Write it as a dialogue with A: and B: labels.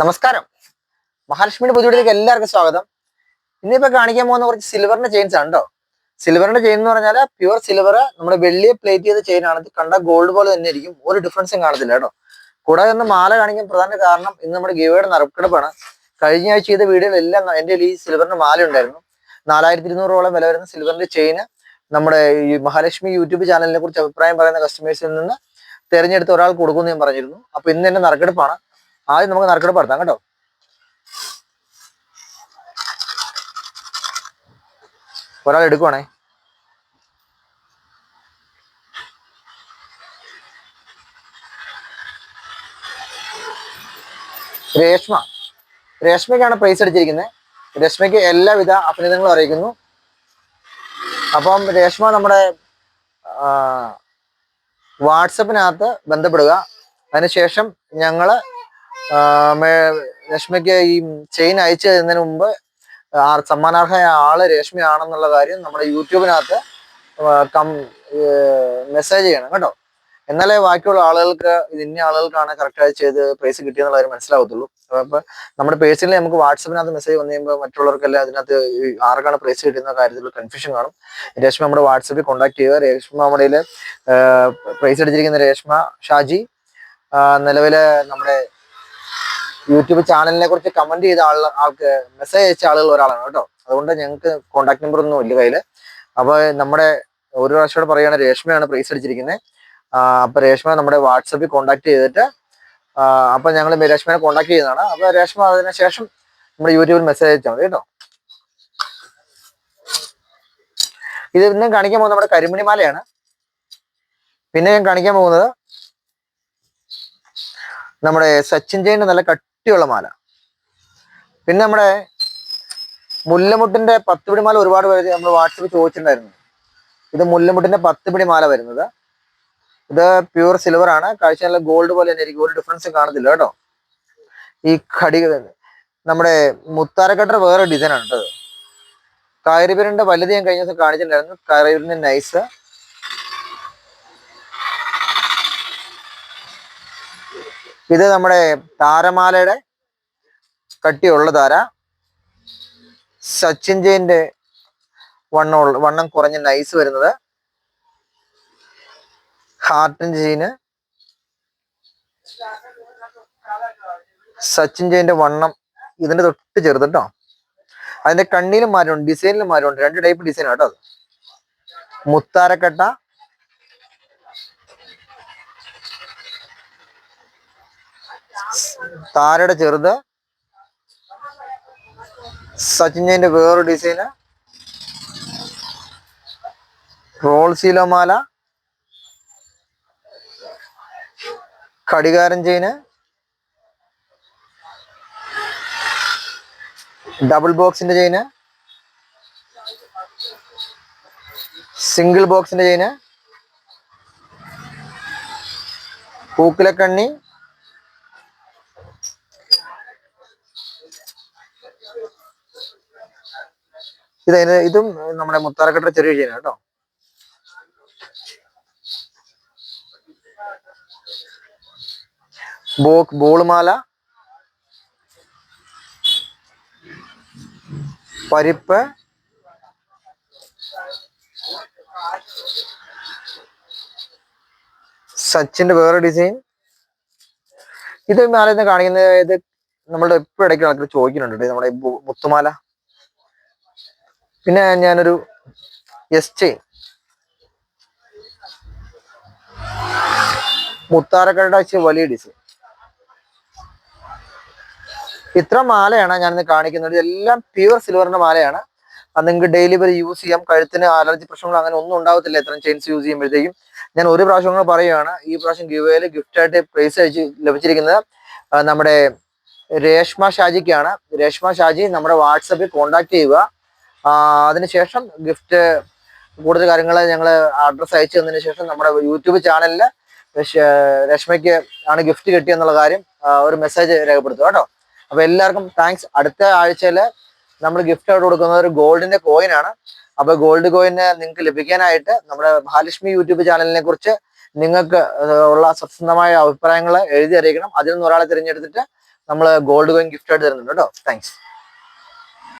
A: നമസ്കാരം. മഹാലക്ഷ്മിയുടെ പുതിയയിലേക്ക് എല്ലാവർക്കും സ്വാഗതം. ഇന്നിപ്പോ കാണിക്കാൻ പോകുന്ന കുറച്ച് സിൽവറിന്റെ ചെയിൻസ് ആണ് സിൽവറിന്റെ ചെയിൻ എന്ന് പറഞ്ഞാൽ പ്യുവർ സിൽവർ നമ്മുടെ വെള്ളിയെ പ്ലേറ്റ് ചെയ്ത ചെയിൻ ആണ്. കണ്ട ഗോൾഡ് പോലെ തന്നെ ഇരിക്കും. ഒരു ഡിഫറൻസും കാണത്തില്ല കേട്ടോ കൂടാതെ ഒന്ന് മാല കാണിക്കാൻ പ്രധാന കാരണം ഇന്ന് നമ്മുടെ ഗീവയുടെ നറുക്കെടുപ്പാണ്. കഴിഞ്ഞ ആഴ്ച ചെയ്ത വീഡിയോയിലെല്ലാം എന്റെ ഈ സിൽവറിന്റെ മാല ഉണ്ടായിരുന്നു. നാലായിരത്തി ഇരുന്നൂറോളം വില വരുന്ന സിൽവറിന്റെ ചെയിന് നമ്മുടെ ഈ മഹാലക്ഷ്മി യൂട്യൂബ് ചാനലിനെ കുറിച്ച് അഭിപ്രായം പറയുന്ന കസ്റ്റമേഴ്സിൽ നിന്ന് തെരഞ്ഞെടുത്ത് ഒരാൾ കൊടുക്കുമെന്ന് ഞാൻ പറഞ്ഞിരുന്നു. അപ്പൊ ഇന്ന് എന്റെ നറുക്കെടുപ്പാണ്. ആദ്യം നമുക്ക് നറുക്കെടുപ്പ് നടത്താം കേട്ടോ. ഒരാൾ എടുക്കുവാണേ. രേഷ്മ. രേഷ്മയ്ക്കാണ് പ്രൈസ് അടിച്ചിരിക്കുന്നത്. രേഷ്മയ്ക്ക് എല്ലാവിധ അഭിനന്ദനങ്ങളും അറിയിക്കുന്നു. അപ്പം രേഷ്മ നമ്മുടെ വാട്സപ്പിനകത്ത് ബന്ധപ്പെടുക. അതിനുശേഷം ഞങ്ങൾ രേഷ്മയ്ക്ക് ഈ ചെയിൻ അയച്ചു തരുന്നതിന് മുമ്പ് ആ സമ്മാനാർഹമായ ആൾ രശ്മിയാണെന്നുള്ള കാര്യം നമ്മുടെ യൂട്യൂബിനകത്ത് കം മെസ്സേജ് ചെയ്യണം കേട്ടോ. എന്നാലേ ബാക്കിയുള്ള ആളുകൾക്ക് ഇത് ഇന്ന ആളുകൾക്കാണ് കറക്റ്റായി ചെയ്ത് പ്രൈസ് കിട്ടിയെന്നുള്ള കാര്യം മനസ്സിലാവത്തുള്ളൂ. അപ്പൊ നമ്മുടെ പേഴ്സണലി നമുക്ക് വാട്സപ്പിനകത്ത് മെസ്സേജ് വന്നു കഴിയുമ്പോൾ മറ്റുള്ളവർക്കെല്ലാം അതിനകത്ത് ആർക്കാണ് പ്രൈസ് കിട്ടുന്ന കാര്യത്തിൽ കൺഫ്യൂഷൻ കാണും. രേഷ്മ നമ്മുടെ വാട്സപ്പിൽ കോൺടാക്ട് ചെയ്യുക. രേഷ്മ നമ്മുടെ പ്രൈസ് അടിച്ചിരിക്കുന്ന രേഷ്മ ഷാജി നിലവിലെ നമ്മുടെ യൂട്യൂബ് ചാനലിനെ കുറിച്ച് കമന്റ് ചെയ്ത ആളുകൾ ആൾക്ക് മെസ്സേജ് അയച്ച ആളുകൾ ഒരാളാണ് കേട്ടോ. അതുകൊണ്ട് ഞങ്ങൾക്ക് കോൺടാക്ട് നമ്പർ ഒന്നും ഇല്ല കയ്യിൽ അപ്പൊ നമ്മുടെ ഒരു പ്രാവശ്യം പറയുകയാണ് രേഷ്മയാണ് പ്രൈസ് അടിച്ചിരിക്കുന്നത് അപ്പൊ രേഷ്മ നമ്മുടെ വാട്സപ്പിൽ കോൺടാക്ട് ചെയ്തിട്ട് അപ്പോൾ അപ്പൊ ഞങ്ങൾ രേഷ്മയെ കോൺടാക്ട് ചെയ്യുന്നതാണ്. അപ്പൊ രേഷ്മ അതിനുശേഷം നമ്മുടെ യൂട്യൂബിൽ മെസ്സേജ് അയച്ചാൽ മതി കേട്ടോ. ഇത് ഇന്നും കാണിക്കാൻ പോകുന്നത് നമ്മുടെ കരിമണിമാലയാണ്. പിന്നെ ഞാൻ കാണിക്കാൻ പോകുന്നത് നമ്മുടെ സച്ചിൻ ജയന്റെ നല്ല കട്ടിയുള്ള മാല. പിന്നെ നമ്മുടെ മുല്ലമുട്ടിന്റെ പത്ത് പിടി മാല ഒരുപാട് പേര് നമ്മൾ വാട്സപ്പിൽ ചോദിച്ചിട്ടുണ്ടായിരുന്നു. ഇത് മുല്ലമുട്ടിന്റെ പത്ത് പിടി മാല വരുന്നത്. ഇത് പ്യൂർ സിൽവർ ആണ്. കാഴ്ച നല്ല ഗോൾഡ് പോലെ തന്നെ ഒരു ഡിഫറൻസും കാണത്തില്ല കേട്ടോ. ഈ ഘടി നമ്മുടെ മുത്താരക്കട്ടർ വേറെ ഡിസൈൻ ആണ് കേട്ടോ കായറിബിരിന്റെ വലുത് ഞാൻ കഴിഞ്ഞ ദിവസം കാണിച്ചിട്ടുണ്ടായിരുന്നു. കായറിബിരിന്റെ നൈസ് ഇത് നമ്മുടെ താരമാലയുടെ കട്ടിയുള്ള താര. സച്ചിൻ ജയിന്റെ വണ്ണം വണ്ണം കുറഞ്ഞ നൈസ് വരുന്നത്. ഹാർട്ടൻ ചെയിന് സച്ചിൻ ജയിന്റെ വണ്ണം ഇതിന്റെ തൊട്ട് ചെറുത് കേട്ടോ അതിന്റെ കണ്ണിലും മാറ്റമുണ്ട് ഡിസൈനിലും മാറ്റമുണ്ട് രണ്ട് ടൈപ്പ് ഡിസൈൻ കേട്ടോ അത്. മുത്താരക്കട്ട താരയുടെ ചെറുത്. സച്ചിന്റെ വേറൊരു ഡിസൈന് റോൾ സീലോമാല ഘടികാരൻ ചെയിന്. ഡബിൾ ബോക്സിന്റെ ചെയിന്. സിംഗിൾ ബോക്സിന്റെ ചെയിന്. പൂക്കിലക്കണ്ണി. ഇത് ഇതും നമ്മുടെ മുത്താറക്കട്ട ചെറിയ ചെയിന കേട്ടോ. ബോ ബോളുമാല പരിപ്പ് സച്ചിന്റെ വേറെ ഡിസൈൻ ഇത് മാല കാണിക്കുന്നത് ഇത് നമ്മളുടെ എപ്പോഴും ഇടയ്ക്ക് ആൾക്കാർ ചോദിക്കുന്നുണ്ട് നമ്മുടെ മുത്തുമാല. പിന്നെ ഞാനൊരു എസ് ചെയിൻ മുത്താരക്കട വെച്ച് വലിയ ഡിസൈൻ ഇത്ര മാലയാണ് ഞാനിന്ന് കാണിക്കുന്നത്. എല്ലാം പ്യുവർ സിൽവറിന്റെ മാലയാണ്. അത് നിങ്ങൾക്ക് ഡെയിലി വരെ യൂസ് ചെയ്യാം. കഴുത്തിന് അലർജി പ്രശ്നങ്ങൾ അങ്ങനെ ഒന്നും ഉണ്ടാവത്തില്ല ഇത്രയും ചെയിൻസ് യൂസ് ചെയ്യുമ്പോഴത്തേക്കും. ഞാൻ ഒരു പ്രാവശ്യം കൂടെ പറയുകയാണ് ഈ പ്രാവശ്യം ഗിവേയിൽ ഗിഫ്റ്റ് ആയിട്ട് പ്രൈസ് അയച്ച് ലഭിച്ചിരിക്കുന്നത് നമ്മുടെ രേഷ്മ ഷാജിക്കാണ്. രേഷ്മ ഷാജി നമ്മുടെ വാട്സപ്പിൽ കോൺടാക്ട് ചെയ്യുക. അതിനുശേഷം ഗിഫ്റ്റ് കൂടുതൽ കാര്യങ്ങൾ ഞങ്ങൾ അഡ്രസ്സ് അയച്ചു തന്നതിന് ശേഷം നമ്മുടെ യൂട്യൂബ് ചാനലിൽ രശ്മയ്ക്ക് ആണ് ഗിഫ്റ്റ് കിട്ടിയെന്നുള്ള കാര്യം ഒരു മെസ്സേജ് രേഖപ്പെടുത്തുക കേട്ടോ. അപ്പോൾ എല്ലാവർക്കും താങ്ക്സ് അടുത്ത ആഴ്ചയിൽ നമ്മൾ ഗിഫ്റ്റ് ആയിട്ട് കൊടുക്കുന്നത് ഒരു ഗോൾഡിന്റെ കോയിനാണ് അപ്പോൾ അപ്പൊ ഗോൾഡ് കോയിന് നിങ്ങൾക്ക് ലഭിക്കാനായിട്ട് നമ്മുടെ മഹാലക്ഷ്മി യൂട്യൂബ് ചാനലിനെ കുറിച്ച് നിങ്ങൾക്ക് ഉള്ള സത്യസന്ധമായ അഭിപ്രായങ്ങൾ എഴുതി അറിയിക്കണം. അതിൽ നിന്ന് ഒരാളെ തിരഞ്ഞെടുത്തിട്ട് നമ്മൾ ഗോൾഡ് കോയിൻ ഗിഫ്റ്റ് ആയിട്ട് തരുന്നുണ്ട് കേട്ടോ. താങ്ക്സ്